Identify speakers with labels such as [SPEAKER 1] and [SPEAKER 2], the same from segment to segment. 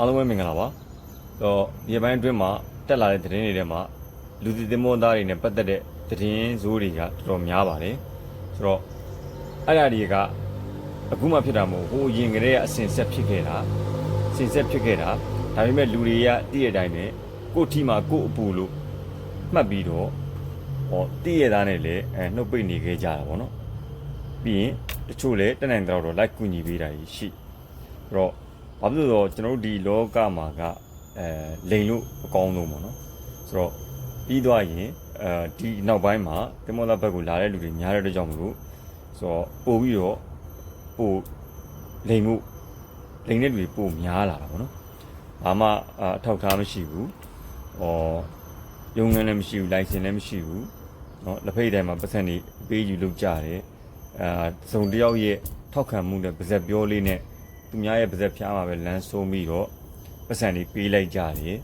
[SPEAKER 1] အားလုံးပဲမင်္ဂလာပါတော့ဒီပိုင်းအတွင်းမှာတက်လာတဲ့သတင်းတွေထဲမှာလူသစ်သင်္ဘောသားတွေနဲ့ပတ်သက်တဲ့သတင်းဇိုးတွေကတော်တော်များပါတယ်ဆိုတော့အဲ့ဒါတွေကအခုမှဖြစ်တာမဟုတ်ဟိုအရင်ကတည်းကအစင်ဆက်ဖြစ်ခဲ့တာအစင်ဆက်ဖြစ်ခဲ့တာဒါပေမဲ့လူတွေကတည့်ရတဲ့အတိုင်းပဲကိုယ့်ထီမှာကိုယ့်အပူလို့မှတ်ပြီးတော့ဟောတည့်ရသားနဲ့လည်းအဲနှုတ်ပိတ်နေခဲ့ကြတာပေါ့နော်ပြီးရင်တချို့လည်းတက်နိုင်တော့တော့ like ကူညီပေးတာကြီးရှိအဲ့တော့ ဘာဖြစ်လို့လဲဆိုတော့ကျွန်တော်တို့ဒီလောကမှာကအဲလိန်လို့အကောင်းဆုံးပေါ့နော်ဆိုတော့ပြီးသွားရင်အဲဒီနောက်ပိုင်းမှာတင်မောလာဘက်ကိုလာတဲ့လူတွေများတဲ့အတွက်ကြောင့်မလို့ဆိုတော့ပို့ပြီးတော့ပို့လိန်မှုလိန်တဲ့လူတွေပို့များလာတာပေါ့နော်ဘာမှအထောက်ထားမရှိဘူးဩရုံငန်းလည်းမရှိဘူးလိုင်စင်လည်းမရှိဘူးเนาะလက်ဖိတ်တိုင်းမှာပတ်စံတွေပေးယူလုပ်ကြတယ်အာစုံတစ်ယောက်ရဲ့ထောက်ခံမှုနဲ့ပါဇက်ပြောလေးနဲ့ သူများရဲ့ပါဇက်ဖျားမှာပဲလမ်းဆိုးပြီးတော့ပတ်စံတွေပေးလိုက်ကြတယ်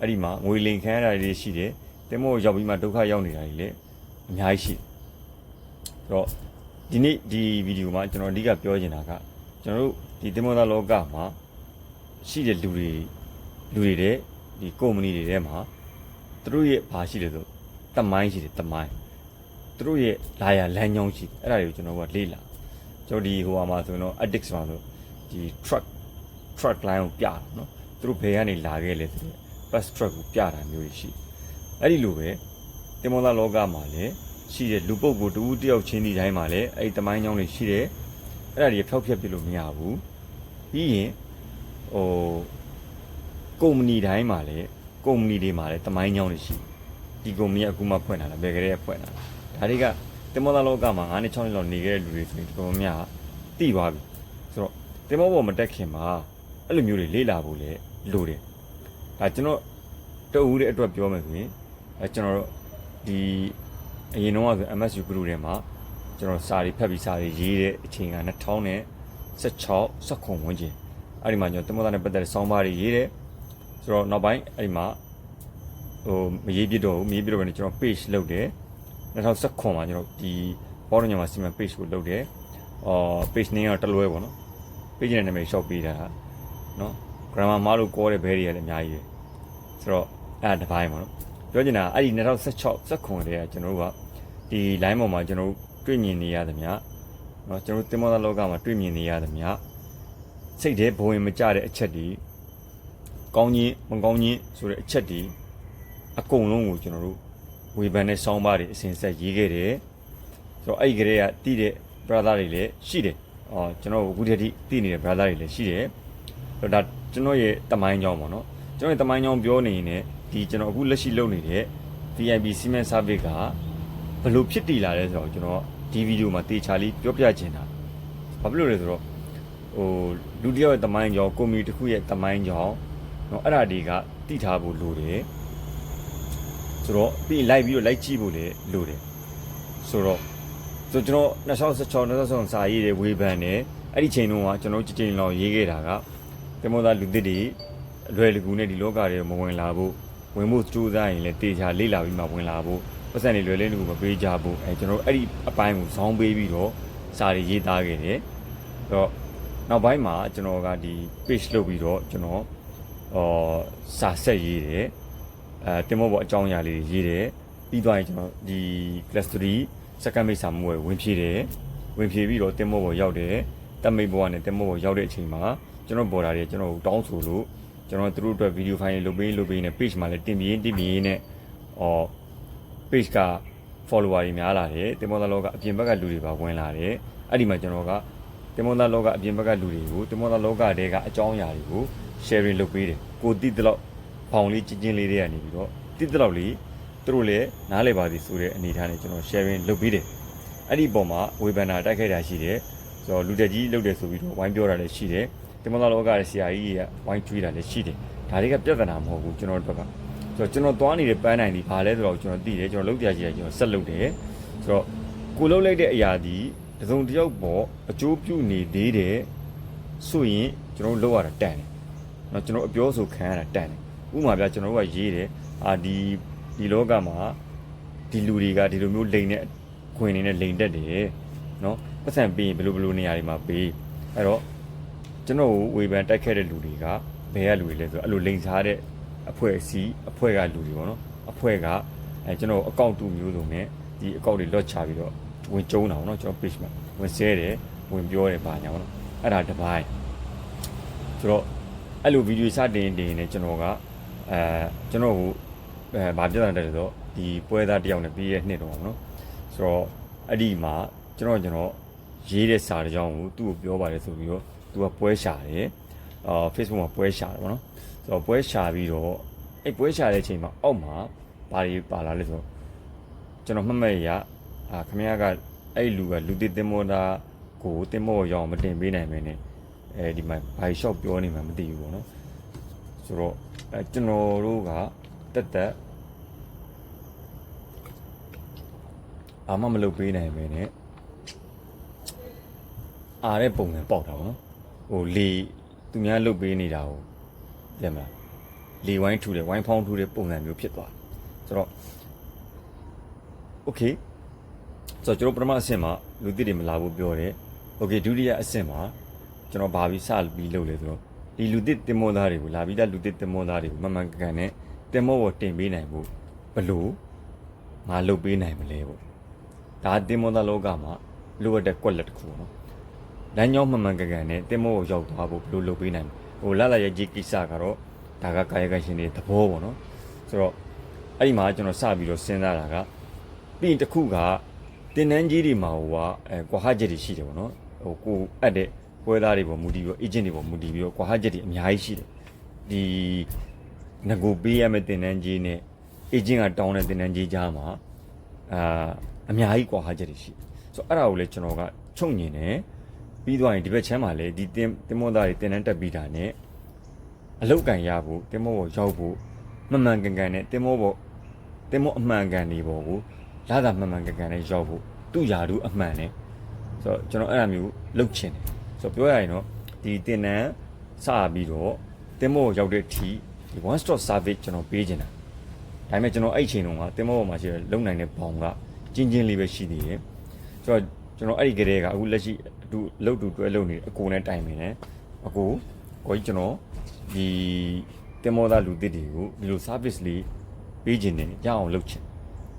[SPEAKER 1] အဲ့ဒီမှာငွေလိမ်ခံရတာတွေရှိတယ်တင်မို့ရောက်ပြီးမှဒုက္ခရောက်နေတာတွေလည်းအများကြီးရှိတယ်ဆိုတော့ဒီနေ့ဒီဗီဒီယိုမှာကျွန်တော်အဓိကပြောချင်တာကကျွန်တော်တို့ဒီတင်မို့သားလောကမှာရှိတဲ့လူတွေလူတွေတဲ့ဒီကုမ္ပဏီတွေထဲမှာသူတို့ရဲ့ဘာရှိလဲဆိုတမိုင်းရှိတယ်တမိုင်းသူတို့ရဲ့လာရလမ်းကြောင်းရှိတယ်အဲ့ဒါတွေကိုကျွန်တော်ကလေ့လာကျွန်တော်ဒီဟိုဟာမှာဆိုတော့ addicts မှာဆို ဒီ truck truck line ကိုပြတာเนาะသူတို့ဘယ်ကနေလာခဲ့လဲဆိုတော့ bus truck ကိုပြတာမျိုးရှိအဲ့ဒီလိုပဲတင်မောလာလောကမှာလည်းရှိတဲ့လူပုဂ္ဂိုလ်တူတယောက်ချင်းဒီတိုင်းမှာလည်းအဲ့ဒီတမိုင်းကြောင်းတွေရှိတယ်အဲ့ဒါတွေဖျောက်ဖျက်ပြလို့မရဘူးပြီးရင်ဟိုကုမ္ပဏီတိုင်းမှာလည်းကုမ္ပဏီတွေမှာလည်းတမိုင်းကြောင်းတွေရှိဒီကုမ္ပဏီကအခုမှဖွင့်လာတာဘယ်ကလေးကဖွင့်လာဒါတွေကတင်မောလာလောကမှာ9နှစ်6နှစ်လောက်နေခဲ့တဲ့လူတွေဆိုရင်တော်တော်များများသိသွားပြီဆို တော့တင်မောပေါ်မတက်ခင်မှာအဲ့လိုမျိုးတွေလေ့လာဖို့လည်းလိုတယ်ဒါကျွန်တော်တအူးတဲ့အတွက်ပြောမယ်ဆိုရင်အဲကျွန်တော်တို့ဒီအရင်တော့ဆို MSU group ထဲမှာကျွန်တော်စာတွေဖတ်ပြီးစာတွေရေးတဲ့အချိန်က2016 16ဝန်းကျင်အဲ့ဒီမှာကျွန်တော်တင်မောသားနဲ့ပတ်သက်တဲ့ဆောင်းပါးတွေရေးတယ်ဆိုတော့နောက်ပိုင်းအဲ့ဒီမှာဟိုမရေးပြတော့ဘူးမရေးပြတော့ဘဲနဲ့ကျွန်တော် page လုပ်တယ်2019မှာကျွန်တော်ဒီဘောရညမှာစီမံ page ကိုလုပ်တယ်အော် page name ကတော့တလွဲပေါ့နော် ပေးချင်တဲ့နာမည်ရှော့ပေးတာเนาะ grammar မလို့ကောတဲ့ဘဲတွေကလည်းအများကြီးပဲဆိုတော့အဲ့ဒါတစ်ပိုင်းပေါ့နော်ပြောချင်တာအဲ့ဒီ2016 19တည်းကကျွန်တော်တို့ကဒီ line ပေါ်မှာကျွန်တော်တို့တွေ့မြင်နေရသမျှเนาะကျွန်တော်တို့တင်မောသလောကမှာတွေ့မြင်နေရသမျှစိတ်ထဲဘဝင်မကြတဲ့အချက်တွေကောင်းခြင်းမကောင်းခြင်းဆိုတဲ့အချက်တွေအကုန်လုံးကိုကျွန်တော်တို့ဝေဖန်တဲ့စောင်းပါးတွေအစဉ်ဆက်ရေးခဲ့တယ်ဆိုတော့အဲ့ဒီကလေးကတိတဲ့ brother တွေလည်းရှိတယ် အော်ကျွန်တော်အခုတည်းကတည်နေတဲ့ brother တွေလည်းရှိတယ်ဆိုတော့ဒါကျွန်တော်ရဲ့တမိုင်းကြောင်းပေါ့နော်ကျွန်တော်ရဲ့တမိုင်းကြောင်းပြောနေရင်လည်းဒီကျွန်တော်အခုလက်ရှိလုပ်နေတဲ့ VIP Cement Service ကဘယ်လိုဖြစ်တည်လာလဲဆိုတော့ကျွန်တော်ဒီဗီဒီယိုမှာတေချာလေးပြောပြချင်တာဘာဖြစ်လို့လဲဆိုတော့ဟိုလူတစ်ယောက်ရဲ့တမိုင်းကြောင်းကွန်မြူတစ်ခုရဲ့တမိုင်းကြောင်းเนาะအဲ့ဒါတွေကတည်ထားဖို့လိုတယ်ဆိုတော့ပြီးလိုက်ပြီးတော့လိုက်ကြည့်ဖို့လည်းလိုတယ်ဆိုတော့ ဆိုကျွန်တော်2016 2016စာရေးတဲ့ဝေဖန်တယ်အဲ့ဒီချိန်တုန်းကကျွန်တော်ကြည်ကြည်လောင်ရေးခဲ့တာကတမောသားလူသစ်တွေအလွယ်တကူနဲ့ဒီလောကတွေမဝင်လာဘူးဝင်ဖို့စူးစမ်းရင်လည်းတေချာလေ့လာပြီးမှဝင်လာဖို့ပတ်စံတွေလွယ်လေးတကူမပေးကြဘူးအဲကျွန်တော်အဲ့ဒီအပိုင်းကိုဇောင်းပေးပြီးတော့စာတွေရေးသားခဲ့တယ်အဲ့တော့နောက်ပိုင်းမှာကျွန်တော်ကဒီ page လုပ်ပြီးတော့ကျွန်တော်အော်စာဆက်ရေးတယ်အဲတင်မောပေါ်အကြောင်းအရာလေးတွေရေးတယ်ပြီးသွားရင်ကျွန်တော်ဒီ class 3 second base ဆာမှုဝယ်ဝင်ဖြည့်တယ်ဝင်ဖြည့်ပြီးတော့တင်မောပေါ်ရောက်တယ်တက်မိတ်ဘဝနဲ့တင်မောပေါ်ရောက်တဲ့အချိန်မှာကျွန်တော်ပေါ်တာတွေကျွန်တော်တောင်းဆိုလို့ကျွန်တော်တို့အတွက်ဗီဒီယိုဖိုင်တွေလုပ်ပေးလုပ်ပေးနေ page မှာလည်းတင်ပြင်းတင်ပြင်းနဲ့အော် page က follower တွေများလာတယ်တင်မောသားလောကအပြင်ဘက်ကလူတွေပါဝင်လာတယ်အဲ့ဒီမှာကျွန်တော်ကတင်မောသားလောကအပြင်ဘက်ကလူတွေကိုတင်မောသားလောကတဲကအကြောင်းအရာတွေကို sharing လုပ်ပေးတယ်ကိုတိတလောက်ဖောင်လေးချင်းချင်းလေးတွေကနေပြီးတော့တိတလောက်လေး သူတို့လည်းနားလည်ပါသည်ဆိုတဲ့အနေအထားနဲ့ကျွန်တော် sharing လုပ်ပေးတယ်အဲ့ဒီပုံမှာဝေဘန်နာတိုက်ခိုက်တာရှိတယ်ဆိုတော့လူတက်ကြီးလုပ်တယ်ဆိုပြီးတော့ဝိုင်းပြောတာလည်းရှိတယ်တင်မောသားလောကရဲ့ဆရာကြီးကဝိုင်းကျွေးတာလည်းရှိတယ်ဒါတွေကပြဿနာမဟုတ်ဘူးကျွန်တော်တို့ဘက်က ဆိုတော့ကျွန်တော်သွားနေတဲ့ပန်းနိုင်ဒီဘာလဲဆိုတော့ကျွန်တော်သိတယ်ကျွန်တော်လုပ်ကြရကြီးကျွန်တော်ဆက်လုပ်တယ်ဆိုတော့ကိုလုပ်လိုက်တဲ့အရာဒီတစ်စုံတစ်ယောက်ပေါ်အကျိုးပြုနေသေးတယ်ဆိုရင်ကျွန်တော်လုပ်ရတာတန်တယ်เนาะကျွန်တော်အပြောဆိုခံရတာတန်တယ်ဥပမာပြကျွန်တော်တို့ကရေးတယ်အာဒီ ဒီလောကမှာဒီလူတွေကဒီလိုမျိုးလိန်နဲ့ခွင်နေနဲ့လိန်တက်တယ်နော်ပတ်စံပြီးရင်ဘယ်လိုဘယ်လိုနေရာတွေမှာပေးအဲ့တော့ကျွန်တော်ဝေဖန်တိုက်ခဲ့တဲ့လူတွေကဘယ်ကလူတွေလဲဆိုတော့အဲ့လိုလိန်စားတဲ့အဖွဲ့အစည်းအဖွဲ့ကလူတွေပေါ့နော်အဖွဲ့ကအဲကျွန်တော်အကောင့်တူမျိုးစုံနဲ့ဒီအကောင့်တွေလော့ချပြီးတော့ဝင်ကျုံးတာပေါ့နော်ကျွန်တော် page မှာဝင်ဆဲတယ်ဝင်ပြောတယ်ဘာညာပေါ့နော်အဲ့ဒါတစ်ပိုင်းဆိုတော့အဲ့လိုဗီဒီယိုစတင်တင်နေကျွန်တော်ကအဲကျွန်တော်ကို အဲဗာပြဿနာတက်တယ်ဆိုတော့ဒီပွဲသားတစ်ယောက်နဲ့ပြီးရဲ့နှစ်တော့ပေါ့နော်ဆိုတော့အဲ့ဒီမှာကျွန်တော်ကျွန်တော်ရေးတဲ့စာတစ်ကြောင်းကိုသူ့ကိုပြောပါတယ်ဆိုပြီးတော့သူကပွဲရှာတယ်အာ Facebook မှာပွဲရှာတယ်ပေါ့နော်ဆိုတော့ပွဲရှာပြီးတော့အဲ့ပွဲရှာတဲ့အချိန်မှာအောက်မှာဘာတွေပါလာလဲဆိုတော့ကျွန်တော်မှတ်မှတ်ရအာခမရကအဲ့လူကလူသစ်တင်မောတာကိုတင်မောရောင်းမတင်ပေးနိုင်မင်းနဲ့အဲဒီမှာဘာရှော့ပြောနေမှမသိဘူးပေါ့နော်ဆိုတော့အဲကျွန်တော်တို့ကတက်တက် အာမမလုပ်ပေးနိုင်မင်းနဲ့အားတဲ့ပုံစံပေါက်တာပေါ့နော်ဟိုလေသူများလုပ်ပေးနေတာကိုသိမလားလေဝိုင်းထူတယ်ဝိုင်းဖောင်းထူတဲ့ပုံစံမျိုးဖြစ်သွားတယ်ဆိုတော့ okay ဆိုတော့ကျွန်တော်ပထမအဆင့်မှာလူသစ်တွေမလာဘူးပြောတယ်။ Okay ဒုတိယအဆင့်မှာကျွန်တော်ဘာပြီးစပြီးလုပ်လဲဆိုတော့ဒီလူသစ်တင်မောသားတွေကိုလာပြီးသားလူသစ်တင်မောသားတွေကိုမမှန်ကန်ကန်နဲ့တင်မောပေါ်တင်ပေးနိုင်ဖို့ဘလို့ငါလုပ်ပေးနိုင်မလဲပေါ့။ ဒါတင်မောသားလောကမှာလိုအပ်တဲ့ကွက်လက်တစ်ခုပေါ့နော်။လမ်းကြောင်းမှန်မှန်ကန်ကန်နဲ့တင်မောကိုရောက်သွားဖို့ဘလို့လုပ်ပေးနိုင်မလဲ။ဟိုလာလာရဲ့ကြီးကိစ္စကတော့ဒါကကာယကရှင်တွေသဘောပေါ့နော်။ဆိုတော့အဲ့ဒီမှာကျွန်တော်စပြီးတော့စဉ်းစားတာကပြီးရင်တစ်ခုကတင်နန်းကြီးတွေမှာဟိုကအဲကွာဟချက်တွေရှိတယ်ပေါ့နော်ဟိုကိုအပ်တဲ့ပွဲသားတွေပေါ်မူတည်ပြီးတော့ agent တွေပေါ်မူတည်ပြီးတော့ကွာဟချက်တွေအများကြီးရှိတယ်ဒီငကိုပေးရမယ့်တင်နန်းကြီးနဲ့ agent ကတောင်းတဲ့တင်နန်းကြီးကြားမှာအာ အများကြီးကွာဟချက်တွေရှိဆိုတော့အဲ့ဒါကိုလည်းကျွန်တော်ကချုပ်ညင်တယ်ပြီးသွားရင်ဒီဘက်ချမ်းမှာလည်းဒီတင်တင်မောသားတွေတင်နန်းတက်ပြီးတာနဲ့အလောက်ကန်ရဖို့တင်မောပေါ်ရောက်ဖို့မမှန်ကန်ကန်နဲ့တင်မောပေါ်တင်မောအမှန်ကန်နေပေါ်ကိုလာတာမှန်မှန်ကန်ကန်နဲ့ရောက်ဖို့သူ့ယာတူအမှန်နဲ့ဆိုတော့ကျွန်တော်အဲ့လိုမျိုးလှုပ်ချင်တယ်ဆိုတော့ပြောရရင်တော့ဒီတင်နန်းစပြီးတော့တင်မောရောက်တဲ့အထိဒီ one stop service ကျွန်တော်ပေးချင်တာဒါပေမဲ့ကျွန်တော်အဲ့ချိန်တုန်းကတင်မောပေါ်မှာရှိတဲ့လုံနိုင်တဲ့ဘောင်က ကျင်းချင်းလေးပဲရှိသေးတယ်ဆိုတော့ကျွန်တော်အဲ့ဒီကလေးကအခုလက်ရှိအတူလှုပ်တူတွဲလှုပ်နေအကိုနဲ့တိုင်ပင်တယ်အကိုကိုကြီးကျွန်တော်ဒီတင်မောသားလူသစ်တွေကိုဒီလို service လေးပေးချင်တယ်ရအောင်လုပ်ချင်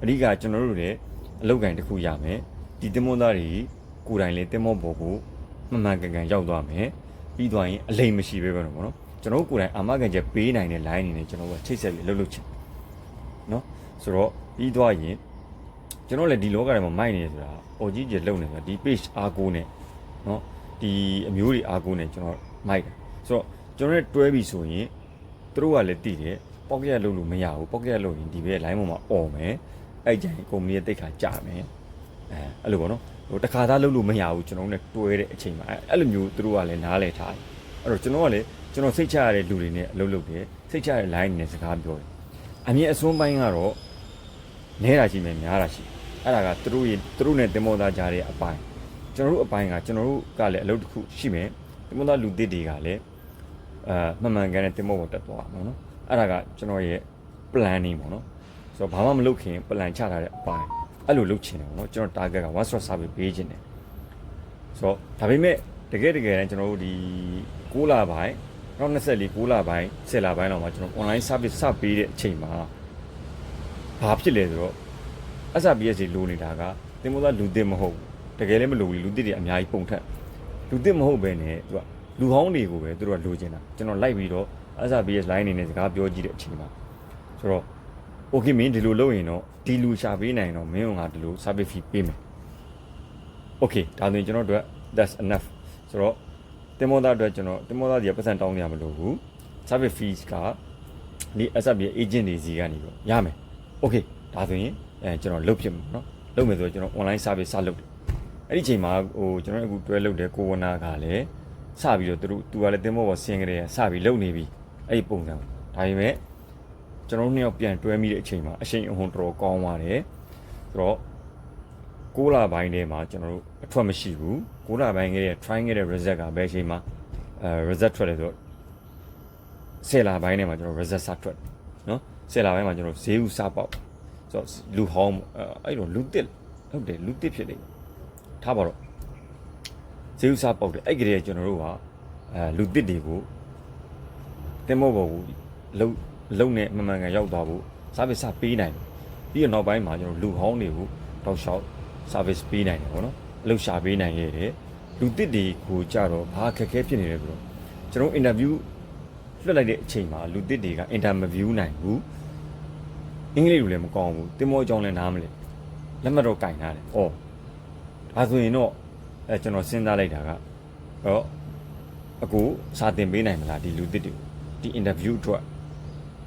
[SPEAKER 1] အဓိကကျွန်တော်တို့လည်းအလောက်ကန်တစ်ခုရမယ်ဒီတင်မောသားတွေကိုယ်တိုင်လည်းတင်မောပေါ်ကိုမှန်မှန်ကန်ကန်ရောက်သွားမယ်ပြီးသွားရင်အလိမ်မရှိပဲပဲတော့ဗောနော်ကျွန်တော်တို့ကိုယ်တိုင်အာမခံချက်ပေးနိုင်တဲ့ line အနေနဲ့ကျွန်တော်တို့ချိတ်ဆက်ပြီးအလုပ်လုပ်ချင်နော်ဆိုတော့ပြီးသွားရင် ကျွန်တော်လည်းဒီလောကထဲမှာမိုက်နေရဆိုတာအော်ကြီးကြီးလုံနေဆိုတာဒီ page အားကိုးနဲ့နော်ဒီအမျိုးတွေအားကိုးနဲ့ကျွန်တော်မိုက်တယ်ဆိုတော့ကျွန်တော်လည်းတွဲပြီဆိုရင်သူတို့ကလည်းတည်တယ်ပေါက်ရက်လုပ်လို့မရဘူးပေါက်ရက်လုပ်ရင်ဒီဘက် line ပေါ်မှာអော်မယ်အဲ့ကြိုင်ကုမ္ပဏီရဲ့တိတ်ခါကြာမယ်အဲအဲ့လိုပေါ့နော်ဟိုတခါသားလုပ်လို့မရဘူးကျွန်တော်တို့ ਨੇ တွဲတဲ့အချိန်မှာအဲ့အဲ့လိုမျိုးသူတို့ကလည်းနားလည်ထားတယ်အဲ့တော့ကျွန်တော်ကလည်းကျွန်တော်စိတ်ချရတဲ့လူတွေနဲ့အလုပ်လုပ်တယ်စိတ်ချရတဲ့ line နဲ့စကားပြောတယ်အမြင်အစွန်းပိုင်းကတော့ နဲတာရှိမယ်များတာရှိအဲ့ဒါကသူတို့ရဲ့သူတို့နဲ့တင်မောသားကြတဲ့အပိုင်းကျွန်တော်တို့အပိုင်းကကျွန်တော်တို့ကလည်းအလုပ်တစ်ခုရှိမယ်တင်မောသားလူသစ်တွေကလည်းအာမှန်မှန်ကန်တဲ့တင်မောပေါ်တက်သွားမှာနော်အဲ့ဒါကကျွန်တော်ရဲ့ planning ပေါ့နော်ဆိုတော့ဘာမှမလုပ်ခင် plan ချထားတဲ့အပိုင်းအဲ့လိုလုပ်ချင်တယ်ပေါ့နော်ကျွန်တော် target က one stop service ပေးချင်တယ်ဆိုတော့ဒါပေမဲ့တကယ်တကယ်တမ်းကျွန်တော်တို့ဒီ6လပိုင်းနောက်24 6လပိုင်း10လပိုင်းလောက်မှာကျွန်တော် online service စပေးတဲ့အချိန်မှာ ဘာဖြစ်လဲဆိုတော့ SRBS တွေလိုနေတာကတင်မိုးသားလူသစ်မဟုတ်ဘူးတကယ်လည်းမလိုဘူးလူသစ်တွေအများကြီးပုံထက်လူသစ်မဟုတ်ပဲねသူကလူဟောင်းတွေကိုပဲသူတို့ကလိုချင်တာကျွန်တော်လိုက်ပြီးတော့ SRBS line အနေနဲ့စကားပြောကြည့်တဲ့အချိန်မှာဆိုတော့ okay မင်းဒီလိုလုပ်ရင်တော့ဒီလူရှာပေးနိုင်တော့မင်းကငါဒီလို service fee ပေးမယ် okay ဒါဆိုရင်ကျွန်တော်တို့ that's enough ဆိုတော့တင်မောသားအတွက်ကျွန်တော်တင်မောသားကြီးပတ်စံတောင်းနေရမလို့ဘူး service fees ကဒီ SRBS agent တွေစီကနေတော့ရမယ် okay ဒါဆိုရင်အဲကျွန်တော်လုပ်ဖြစ်မှာเนาะလုပ်မယ်ဆိုတော့ကျွန်တော် online service စလုပ်တယ်အဲ့ဒီချိန်မှာဟိုကျွန်တော်အခုတွဲလုပ်တဲ့ကိုဝနာကလည်းစပြီးတော့သူတို့သူကလည်းတင်မောပေါ်ဆင်းကြတယ်စပြီးလုပ်နေပြီအဲ့ဒီပုံစံဒါပေမဲ့ကျွန်တော်တို့နှစ်ယောက်ပြန်တွဲမိတဲ့အချိန်မှာအရှိန်အဟုန်တော်တော်ကောင်းသွားတယ်ဆိုတော့6လပိုင်းထဲမှာကျွန်တော်တို့အထွက်မရှိဘူး6လပိုင်းကလေး try ခဲ့တဲ့ result ကဘယ်အချိန်မှာအဲ result ထွက်လဲဆိုတော့10လပိုင်းထဲမှာကျွန်တော် result စထွက် နော်10လပိုင်းမှာကျွန်တော်ဈေးဥစပေါက်ဆိုတော့လူဟောင်းအဲ့လိုလူတစ်ဟုတ်တယ်လူတစ်ဖြစ်နေထားပါတော့ဈေးဥစပေါက်တယ်အဲ့ကလေးကကျွန်တော်တို့ကအဲလူတစ်တွေကိုတင်မောပေါ်ကိုလုံလုံနဲ့မမှန်ကန်ရောက်သွားဖို့ service စပေးနိုင်တယ်ပြီးတော့နောက်ပိုင်းမှာကျွန်တော်လူဟောင်းတွေကိုတောက်လျှောက် service ပေးနိုင်တယ်ပေါ့နော်အလုပ်ရှာပေးနိုင်ခဲ့တယ်လူတစ်တွေကိုကြတော့ဘာအခက်အခဲဖြစ်နေလဲဆိုတော့ကျွန်တော် interview လွှတ်လိုက်တဲ့အချိန်မှာလူတစ်တွေက interview နိုင်ဘူး အင်္ဂလိပ်လိုလည်းမကောင်းဘူးတင်မောအကြောင်းလည်းနားမလဲလက်မှတ်တော့ကင်ထားတယ်။အော်ဒါဆိုရင်တော့အဲကျွန်တော်စဉ်းစားလိုက်တာကတော့အကူစာတင်ပေးနိုင်မလားဒီလူတစ်တွေကိုဒီ interview အတွက်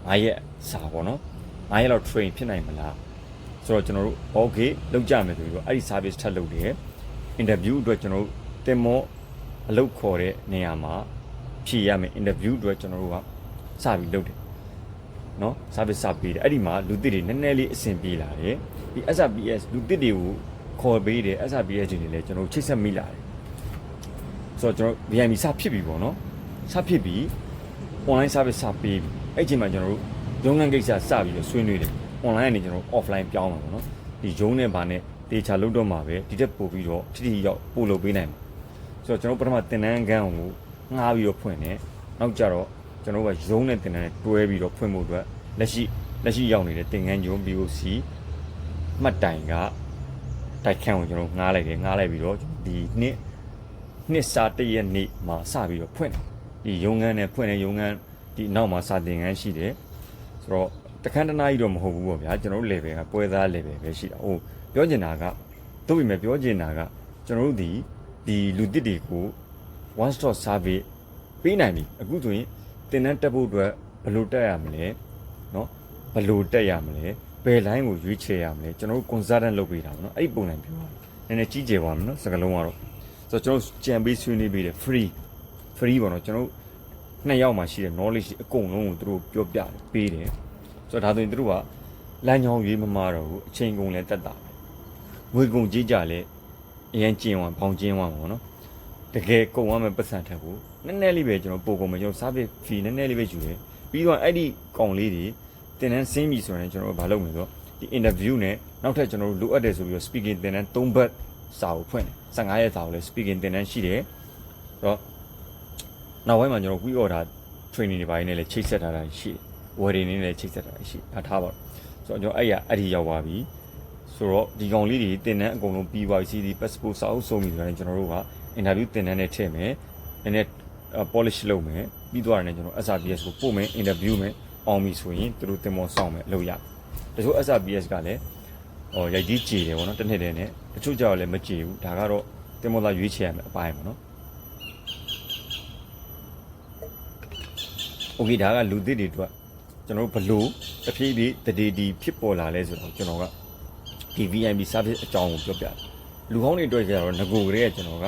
[SPEAKER 1] ငါရဲ့စာပေါ့နော်ငါရဲ့တော့ train ဖြစ်နိုင်မလားဆိုတော့ကျွန်တော်တို့ okay လောက်ကြမယ်ဆိုပြီးတော့အဲ့ဒီ service ထပ်လုပ်တယ် interview အတွက်ကျွန်တော်တို့တင်မောအလုပ်ခေါ်တဲ့နေရာမှာဖြည့်ရမယ် interview အတွက်ကျွန်တော်တို့ကစပြီးလုပ်တယ် နော် service စပေးတယ်အဲ့ဒီမှာလူတစ်တွေနည်းနည်းလေးအဆင်ပြေလာတယ်ဒီ SRPS လူတစ်တွေကိုခေါ်ပေးတယ် SRPS တွေလည်းကျွန်တော်တို့ချိတ်ဆက်မိလာတယ်ဆိုတော့ကျွန်တော် VIM စဖြစ်ပြီပေါ့နော်စဖြစ်ပြီ online service စပေးပြီအဲ့ဒီအချိန်မှာကျွန်တော်တို့ရုံးခန်းကိစ္စစပြီးတော့ဆွေးနွေးတယ် online ကနေကျွန်တော်တို့ offline ပြောင်းမှာပေါ့နော်ဒီရုံးနဲ့ဗာနဲ့တေချာလုပ်တော့မှာပဲဒီတက်ပို့ပြီးတော့ထိထိရောက်ပို့လုပ်ပေးနိုင်မှာဆိုတော့ကျွန်တော်ပထမတင်တန်းခန်းကိုငှားပြီးတော့ဖွင့်တယ်နောက်ကြတော့ ကျွန်တော်ကရုံးနဲ့တင်တန်းနဲ့တွဲပြီးတော့ဖွင့်ဖို့အတွက်လက်ရှိလက်ရှိရောက်နေတဲ့တင်ငန်းကျုံ BOC မှတ်တိုင်ကတိုက်ခန်းကိုကျွန်တော်ငှားလိုက်တယ်ငှားလိုက်ပြီးတော့ဒီနှစ်နှစ်စာတစ်ရက်နေ့မှာစပြီးတော့ဖွင့်တယ်ဒီရုံးခန်းနဲ့ဖွင့်တဲ့ရုံးခန်းဒီနောက်မှာစာတင်ခန်းရှိတယ်ဆိုတော့တခန်းတနားကြီးတော့မဟုတ်ဘူးပေါ့ဗျာကျွန်တော်တို့ level ကပွဲသား level ပဲရှိတာဟိုပြောချင်တာကတို့ပြီမဲ့ပြောချင်တာကကျွန်တော်တို့ဒီဒီလူတစ်တွေကို one stop service ပေးနိုင်ပြီအခုဆိုရင် သင်တန်းတက်ဖို့အတွက်ဘယ်လိုတက်ရမလဲနော်ဘယ်လိုတက်ရမလဲဘယ် line ကိုရွေးချယ်ရမလဲကျွန်တော်တို့ consultant လုပ်ပေးတာပေါ့နော်အဲ့ပုံစံပြောတာနည်းနည်းကြီးကျယ်ပါမယ်နော်စကားလုံးကတော့ဆိုတော့ကျွန်တော်ကြံပေးဆွေးနွေးပေးတယ် free free ပေါ့နော်ကျွန်တော်နှစ်ယောက်မှရှိတဲ့ knowledge အကုန်လုံးကိုသူတို့ပြောပြပေးတယ်ဆိုတော့ဒါဆိုရင်သူတို့ကလမ်းကြောင်းရွေးမမှားတော့ဘူးအချိန်ကုန်လည်းတက်တာငွေကုန်ကြီးကြလည်းအရင်ကျင်းဝံပေါင်ကျင်းဝံပေါ့နော် တကယ်ကုန်ရမယ်ပတ်စံထက်ကိုနည်းနည်းလေးပဲကျွန်တော်ပို့ကုန်မယ်ကျွန်တော် service fee နည်းနည်းလေးပဲယူတယ်ပြီးတော့အဲ့ဒီကောင်လေးတွေတင်တန်းဆင်းပြီဆိုရင်ကျွန်တော်တို့ဘာလုပ်မလဲဆိုတော့ဒီ interview နဲ့နောက်ထပ်ကျွန်တော်တို့လိုအပ်တယ်ဆိုပြီးတော့ speaking တင်တန်း3ဘတ်စာကိုဖွင့်တယ်15ရက်စာကိုလည်း speaking တင်တန်းရှိတယ်ဆိုတော့နောက်ပိုင်းမှာကျွန်တော် we order training တွေပိုင်းနဲ့လည်းချိတ်ဆက်ထားတာရှိတယ်ဝယ်တွေနဲ့လည်းချိတ်ဆက်ထားတာရှိတယ်ထားပါဆိုတော့ကျွန်တော်အဲ့ရအဲ့ဒီရောက်သွားပြီဆိုတော့ဒီကောင်လေးတွေတင်တန်းအကုန်လုံးပြီးပါပြီ CD passport စာအုပ်စုံပြီဆိုတော့ကျွန်တော်တို့က interview တင်တန်းနဲ့ထည့်မယ်နည်းနည်း polish လုပ်မယ်ပြီးသွားတယ်ကျွန်တော် SRBS ကိုပို့မယ် interview မယ်အောင်ပြီဆိုရင်သူတို့တင်မောဆောင်မယ်အလုပ်ရတချို့ SRBS ကလည်းဟောရိုက်ကြီးကြည်တယ်ဗောနော်တစ်နှစ်တည်းနဲ့တချို့ကြောက်လည်းမကြည်ဘူးဒါကတော့တင်မောသားရွေးချယ်ရမယ်အပိုင်းဗောနော်โอเคဒါကလူသစ်တွေအတွက်ကျွန်တော်တို့ဘလို့တဖြည်းဖြည်းတည်တည်ဖြစ်ပေါ်လာလဲဆိုတော့ကျွန်တော်ကဒီ VIP service အကြောင်းကိုပြောပြတယ်လူကောင်းတွေအတွက်ကျတော့ငကိုကလေးကကျွန်တော်က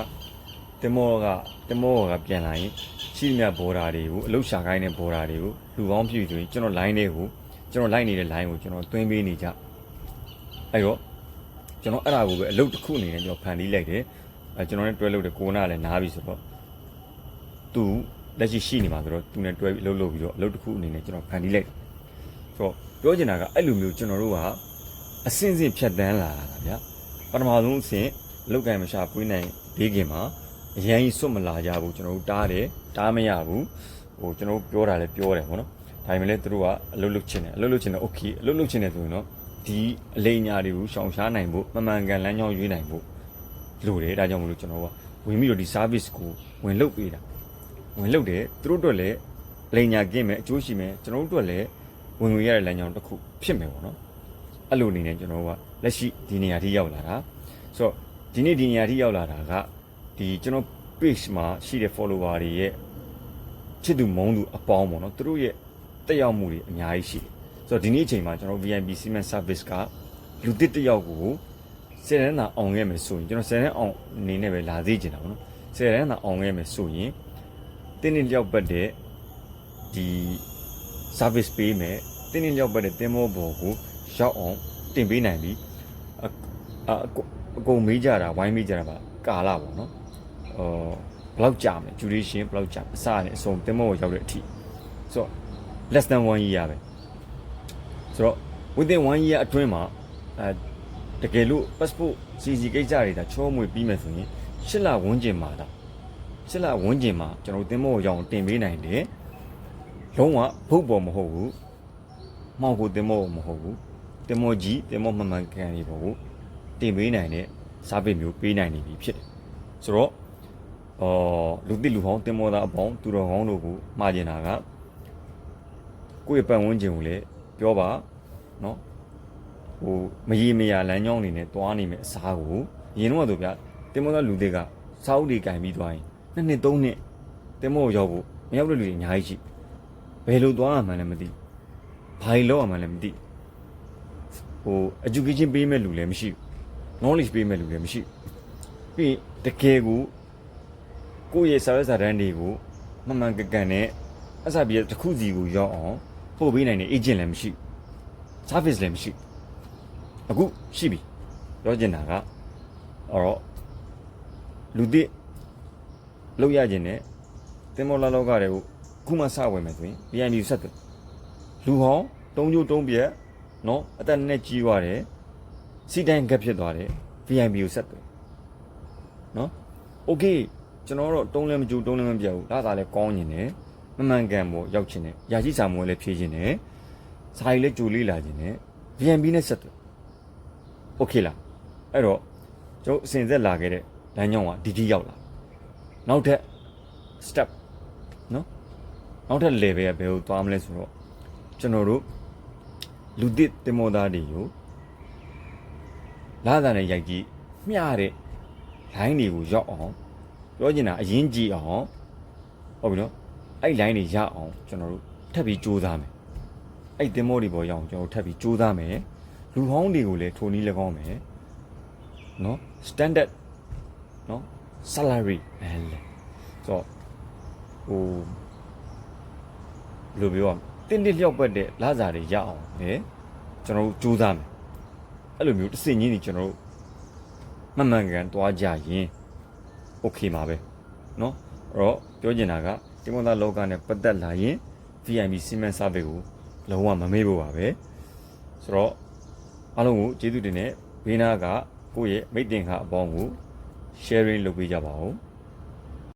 [SPEAKER 1] တင်မောကတင်မောကပြန်လာရင်ရှိသမျှဘော်ဒါတွေကိုအလုရှာခိုင်းတဲ့ဘော်ဒါတွေကိုလူကောင်းပြည့်ဆိုရင်ကျွန်တော် line တွေကိုကျွန်တော် line နေတဲ့ line ကိုကျွန်တော်သွင်းပေးနေကြအဲ့တော့ကျွန်တော်အဲ့ဒါကိုပဲအလုတ်တစ်ခုအနေနဲ့ကျွန်တော်ဖန်တီးလိုက်တယ်အဲကျွန်တော်နဲ့တွဲလို့တဲ့ကိုနာလည်းနားပြီဆိုတော့သူလက်ရှိရှိနေမှာဆိုတော့သူနဲ့တွဲပြီးအလုပ်လုပ်ပြီးတော့အလုပ်တစ်ခုအနေနဲ့ကျွန်တော်ဖန်တီးလိုက်ဆိုတော့ပြောချင်တာကအဲ့လိုမျိုးကျွန်တော်တို့ကအစင်းစင်းဖြတ်တန်းလာတာဗျာပထမဆုံးအဆင့်အလုတ်ကံမရှာပွေးနိုင်ဘေးကင်မှာ အရန်ကြီးစွတ်မလာကြဘူးကျွန်တော်တို့တားတယ်တားမရဘူးဟိုကျွန်တော်တို့ပြောတာလည်းပြောတယ်ဗောနော်ဒါပေမဲ့လည်းသူတို့ကအလုပ်လုပ်ချင်တယ်အလုပ်လုပ်ချင်တယ်โอเคအလုပ်လုပ်ချင်တယ်ဆိုရင်တော့ဒီအလိညာတွေကိုရှောင်ရှားနိုင်ဖို့မမှန်ကန်လမ်းကြောင်းရွေးနိုင်ဖို့လိုတယ်ဒါကြောင့်မလို့ကျွန်တော်ကဝင်ပြီးတော့ဒီ service ကိုဝင်လုပ်ပေးတာဝင်လုပ်တယ်သူတို့အတွက်လည်းအလိညာကင်းမယ်အကျိုးရှိမယ်ကျွန်တော်တို့အတွက်လည်းဝင်ဝင်ရတဲ့လမ်းကြောင်းတစ်ခုဖြစ်မယ်ဗောနော်အဲ့လိုအနေနဲ့ကျွန်တော်ကလက်ရှိဒီနေရာထိရောက်လာတာဆိုတော့ဒီနေ့ဒီနေရာထိရောက်လာတာက ဒီကျွန်တော် page မှာရှိတဲ့ follower တွေရဲ့ချစ်သူမုန်းသူအပေါင်းပေါ့နော်သူတို့ရဲ့တက်ရောက်မှုတွေအများကြီးရှိတယ်ဆိုတော့ဒီနေ့အချိန်မှာကျွန်တော် VIP Cement Service ကလူတစ်တစ်ယောက်ကိုဆယ်ရန်သာအောင်ခဲ့မယ်ဆိုရင်ကျွန်တော်ဆယ်ရန်အောင်အနေနဲ့ပဲလာသေးချင်တာပေါ့နော်ဆယ်ရန်သာအောင်ခဲ့မယ်ဆိုရင်တင်းတင်းလျောက်ပတ်တဲ့ဒီ service ပေးမယ်တင်းတင်းလျောက်ပတ်တဲ့တင်မောဘော်ကိုရောက်အောင်တင်ပေးနိုင်ပြီအအအကုန်မေးကြတာဝိုင်းမေးကြတာပါကာလာပေါ့နော် အော်ဘယ်လောက်ကြာမလဲ duration ဘယ်လောက်ကြာအစနဲ့အဆုံးတင်မောကိုရောက်တဲ့အထိဆိုတော့ less than 1 year ပဲဆိုတော့ within 1 year အတွင်းမှာအဲတကယ်လို့ passport CC ကိစ္စတွေဒါချောမွေပြီးမယ်ဆိုရင်ရှစ်လဝန်းကျင်မှာဒါရှစ်လဝန်းကျင်မှာကျွန်တော်တို့တင်မောကိုရောက်အောင်တင်ပေးနိုင်တယ်လုံးဝဘုတ်ပေါ်မဟုတ်ဘူးမှောင်ကိုတင်မောမဟုတ်ဘူးတင်မောကြီးတင်မောမှန်မှန်ကန်နေပေါ့ကိုတင်ပေးနိုင်တဲ့စားပိတ်မျိုးပေးနိုင်နေပြီဖြစ်တယ်ဆိုတော့ အော်လူတိလူဟောင်းတင်မောသားအပေါင်းသူတော်ကောင်းတို့ကိုမှားကျင်တာကကိုယ့်ရဲ့ပတ်ဝန်းကျင်ကိုလည်းပြောပါနော်ဟိုမရီမရလမ်းကြောင်းအနေနဲ့တွားနေမယ်အစားကိုအရင်တော့ဆိုဗျာတင်မောသားလူတွေကစာအုပ်တွေကင်ပြီးသွားရင်နှစ်နှစ်သုံးနှစ်တင်မောကိုရောက်ဖို့မရောက်တဲ့လူတွေအများကြီးရှိဘယ်လိုသွားရမှန်းလည်းမသိဘာလို့လောက်ရမှန်းလည်းမသိဟို education ပေးမဲ့လူလည်းမရှိဘူး knowledge ပေးမဲ့လူလည်းမရှိဘူးပြီးရင်တကယ်ကို ကိုယ့်ရဲ့စာရွက်စာတမ်းတွေကိုမှန်မှန်ကန်ကန်နဲ့အစားပြေတစ်ခုစီကိုရောက်အောင်ပို့ပေးနိုင်တဲ့ agent လည်းမရှိ service လည်းမရှိအခုရှိပြီပြောချင်တာကအော်တော့လူသစ်လောက်ရခြင်းနဲ့တင်မောလာလောကတွေကိုခုမှစဝင်မယ်ဆိုရင် PNB ဆက်တယ်လူဟောင်းတုံးကျိုးတုံးပြက်နော်အသက်နဲ့ကြီးသွားတယ်စီတိုင်းကက်ဖြစ်သွားတယ် PNB ကိုဆက်တယ်နော် okay ကျွန်တော်တော့တုံးလည်းမကြိုးတုံးလည်းမပြတ်ဘူးဒါသာလည်းကောင်းနေတယ်မမှန်ကန်မို့ရောက်ချင်တယ်ရာရှိစာမွေးလည်းဖြည့်ချင်တယ်ဇာကြီးလည်းကြိုလေးလာချင်တယ် VIP နဲ့ဆက်တယ်โอเคလားအဲ့တော့ကျွန်တော်အစဉ်ဆက်လာခဲ့တဲ့လမ်းကြောင်းကဒီဒီရောက်လာနောက်ထပ် step နော်နောက်ထပ် level ကဘယ်ကိုသွားမလဲဆိုတော့ကျွန်တော်တို့လူသစ်တင်မောသားတွေကိုလာတာနဲ့ရိုက်ကြည့်မျှတဲ့ line တွေကိုရောက်အောင် ပြောချင်တာအရင်ကြည့်အောင်ဟုတ်ပြီနော်အဲ့ line တွေရအောင်ကျွန်တော်တို့ထပ်ပြီးစူးစမ်းမယ်အဲ့တင်မောတွေပေါ်ရအောင်ကျွန်တော်တို့ထပ်ပြီးစူးစမ်းမယ်လူဟောင်းတွေကိုလည်းထိုနည်း၎င်းမယ်နော် standard နော် salary အဲလေဆိုတော့ဟိုဘယ်လိုပြောရမလဲတင်းတင်းလျောက်ပတ်တဲ့လစာတွေရအောင်လေကျွန်တော်တို့စူးစမ်းမယ်အဲ့လိုမျိုးတစ်စင်ချင်းကြီးကျွန်တော်တို့မှန်မှန်ကန်တွားကြရင် okay ပါပဲเนาะအဲ့တော့ပြောချင်တာကဒီမွန်သားလောကနဲ့ပတ်သက်လာရင် VIP စီမံ service ကိုလုံးဝမမေ့ဖို့ပါပဲဆိုတော့အားလုံးကိုကျေးဇူးတင်တဲ့ဘေးနာကကိုယ့်ရဲ့မိတ်တင်ခါအပေါင်းကို sharing လုပ်ပေးကြပါဦး